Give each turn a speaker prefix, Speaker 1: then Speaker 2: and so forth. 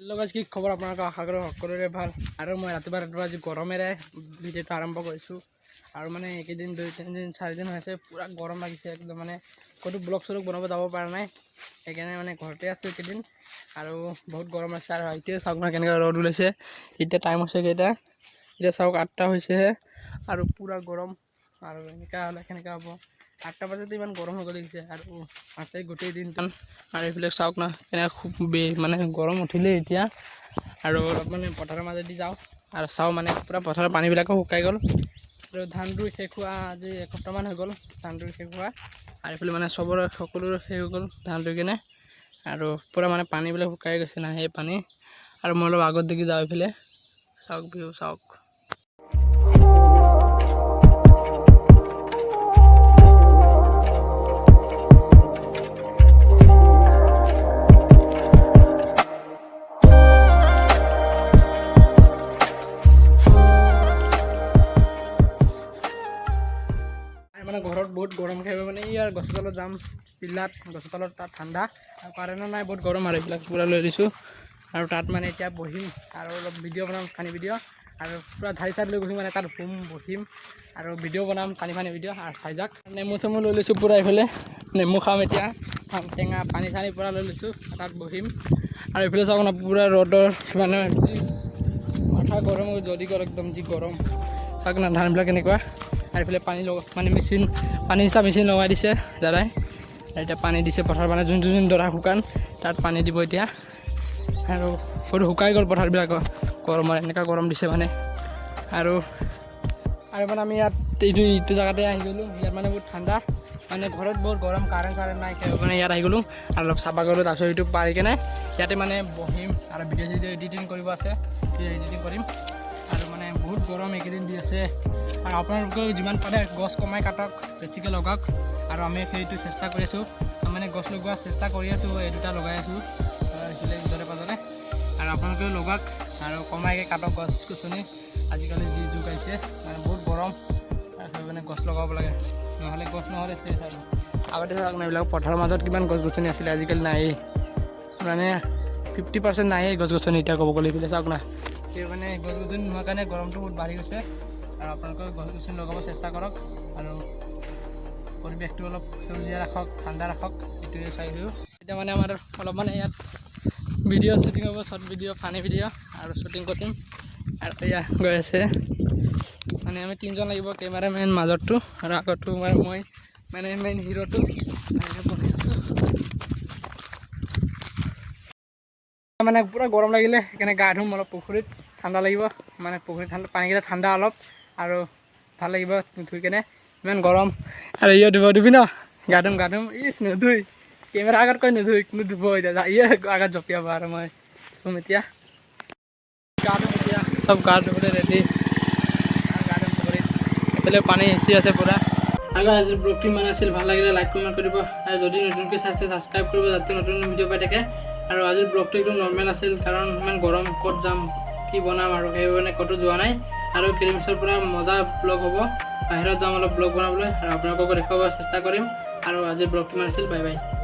Speaker 1: লগত কি খবৰ আপোনালোকক আশা কৰোঁ সকলোৰে ভালো। আৰু মই ৰাতিপুৱা ৰাতিপুৱা আজি গৰমেৰে ভিডিঅ'টো আৰম্ভ কৰিছোঁ। আৰু মানে এইকেইদিন দুই, তিনিদিন, চাৰিদিন হৈছে পূৰা গৰম লাগিছে একদম মানে ক'তো ব্লগ চলগ বনাব যাব পৰা নাই। সেইকাৰণে মানে ঘৰতে আছোঁ এইকেইদিন। আৰু বহুত গৰম আছে আৰু এতিয়া চাওক না কেনেকৈ ৰ'দ ওলাইছে। এতিয়া টাইম হৈছে কেইটা? এতিয়া চাওক আঠটা হৈছেহে। আৰু পূৰা গৰম। আৰু এনেকুৱা হ'লে কেনেকুৱা হ'ব? আঠটা বজাতে ইমান গৰম হৈ গ'ল দেখিছে আৰু আছে গোটেই দিনটো। আৰু এইফালে চাওক না কেনেকৈ খুব বে- মানে গৰম উঠিলে এতিয়া। আৰু অলপ মানে পথাৰৰ মাজেদি যাওঁ। আৰু চাওঁ মানে পূৰা পথাৰৰ পানীবিলাকো শুকাই গ'ল। আৰু ধান ৰুই শেষ হোৱা আজি এসপ্তাহমান হৈ গ'ল, ধান ৰুই শেষ হোৱা। আৰু এইফালে মানে চবৰে সকলোৰে শেষ হৈ গ'ল, ধান ৰুই কিনে। আৰু পূৰা মানে পানীবিলাক শুকাই গৈছে না সেই পানী। আৰু মই অলপ আগত দেখি যাওঁ এইফালে। চাওক ভিউ চাওক। বহুত গৰম খাই মানে ইয়াৰ গছৰ তলত যাম পিল্লাত গছৰ তলত তাত ঠাণ্ডা। আৰু কাৰেণ্টো নাই, বহুত গৰম আৰু এইবিলাক পূৰা লৈ দিছোঁ। আৰু তাত মানে এতিয়া বহিম আৰু অলপ ভিডিঅ' বনাম ফানি ভিডিঅ' আৰু পূৰা ধাৰি চাই লৈ গৈছোঁ মানে তাত শুম বহিম। আৰু ভিডিঅ' বনাম ফানি ফানি ভিডিঅ' আৰু চাইজাক নেমু চেমু লৈ লৈছোঁ পূৰা এইফালে। নেমু খাম এতিয়া। টেঙা, পানী চানী পূৰা লৈ লৈছোঁ, তাত বহিম। আৰু এইফালে চাওক না, পূৰা ৰ'দৰ মানে মাথা গৰম জ্বলি গ'ল একদম যি গৰম। চাওক না, ধানবিলাক কেনেকুৱা। আৰু এইফালে পানী লগ মানে মেচিন পানী সিঁচা মেচিন লগাই দিছে দাদাই। এতিয়া পানী দিছে পথাৰ মানে যোন যোন দৰা শুকান, তাত পানী দিব এতিয়া। আৰু সৰু শুকাই গ'ল পথাৰবিলাকৰ গৰমত এনেকুৱা গৰম দিছে মানে। আৰু আৰু মানে আমি ইয়াত এইটো এইটো জেগাতে আহি গ'লোঁ। ইয়াত মানে বহুত ঠাণ্ডা। মানে ঘৰত বহুত গৰম কাৰেণ্ট চাৰেণ্ট নাই। মানে ইয়াত আহি গ'লোঁ। আৰু অলপ চাফা কৰিলোঁ তাৰপিছত এইটো পাৰি কেনে ইয়াতে মানে বহিম। আৰু ভিডিঅ' চিডিঅ' এডিটিং কৰিব আছে। এডিটিং কৰিম। আৰু মানে বহুত গৰম এইকেইদিন দি আছে। আৰু আপোনালোকেও যিমান পাৰে গছ কমাই কাটক, বেছিকৈ লগাওক। আৰু আমি সেইটো চেষ্টা কৰি আছোঁ। মানে গছ লগোৱাৰ চেষ্টা কৰি আছোঁ, এই দুটা লগাই আছোঁ। এইফালে ওচৰে পাজৰে আৰু আপোনালোকেও লগাওক আৰু কমাইকৈ কাটক গছ গছনি। আজিকালি যি যুগ আহিছে মানে বহুত গৰম। মানে গছ লগাব লাগে। নহ'লে গছ নহ'লে চেচ আৰু। আগতে চাওক এইবিলাক পথাৰৰ মাজত কিমান গছ গছনি আছিলে, আজিকালি নায়েই। মানে ফিফটি পাৰ্চেণ্ট নায়েই গছ গছনি, এতিয়া ক'ব গ'লে। এইফালে চাওক না, সেই মানে গছ গছনি নোহোৱাৰ কাৰণে গৰমটো বহুত বাঢ়ি গৈছে। আৰু আপোনালোকে গছ গছনি লগাব চেষ্টা কৰক আৰু পৰিৱেশটো অলপ সেউজীয়া ৰাখক, ঠাণ্ডা ৰাখক সেইটোৱে চাইছোঁ এতিয়া মানে আমাৰ অলপ মানে ইয়াত ভিডিঅ' শ্বুটিং হ'ব শ্বৰ্ট ভিডিঅ' ফানি ভিডিঅ' আৰু শ্বুটিং কৰিম। আৰু এয়া গৈ আছে। মানে আমি তিনিজন লাগিব কেমেৰামেন মাজতটো আৰু আগতটো মানে মই মানে মেইন হিৰোটো এনেকৈ আছোঁ। মানে পূৰা গৰম লাগিলে, সেইকাৰণে গা ধুম অলপ পুখুৰীত, ঠাণ্ডা লাগিব। মানে পুখুৰীত ঠাণ্ডা পানীকেইটা ঠাণ্ডা অলপ। আৰু ভালো লাগিব ধুই কেনে। ইমান গৰম। আৰু ইয়ে ধুব, ধুবি ন? গা ধুম গা ধুম ইচ, নুধুই। কেমেৰা আগত কৈ নুধুই কোনো ধুব এতিয়া ইয়ে আগত জঁপিয়াব আৰু মই। ধুম এতিয়া। গা ধুম এতিয়া। চব গা ধুবলৈ ৰেডি গা ধুম পুখুৰীত এইফালে পানী সিঁচি আছে পূৰা। আৰু আজিৰ ব্লগটো ইমান আছিল, ভালো লাগিলে লাইক কমেণ্ট কৰিব। আৰু যদি নতুনকৈ চাইছে ছাবস্ক্ৰাইব কৰিব যাতে নতুন ভিডিঅ' পাই থাকে। আৰু আজিৰ ব্লগটো একদম নৰ্মেল আছিল, কাৰণ ইমান গৰম, ক'ত যাম, কি বনাম আৰু সেইকাৰণে ক'তো যোৱা নাই। আৰু কেইদিনমানৰ পৰা মজা ব্লগ হ'ব। বাহিৰত যাম অলপ ব্লগ বনাবলৈ আৰু আপোনালোককো দেখুৱাব চেষ্টা কৰিম। আৰু আজিৰ ব্লগটো ইমান আছিল, বাই বাই।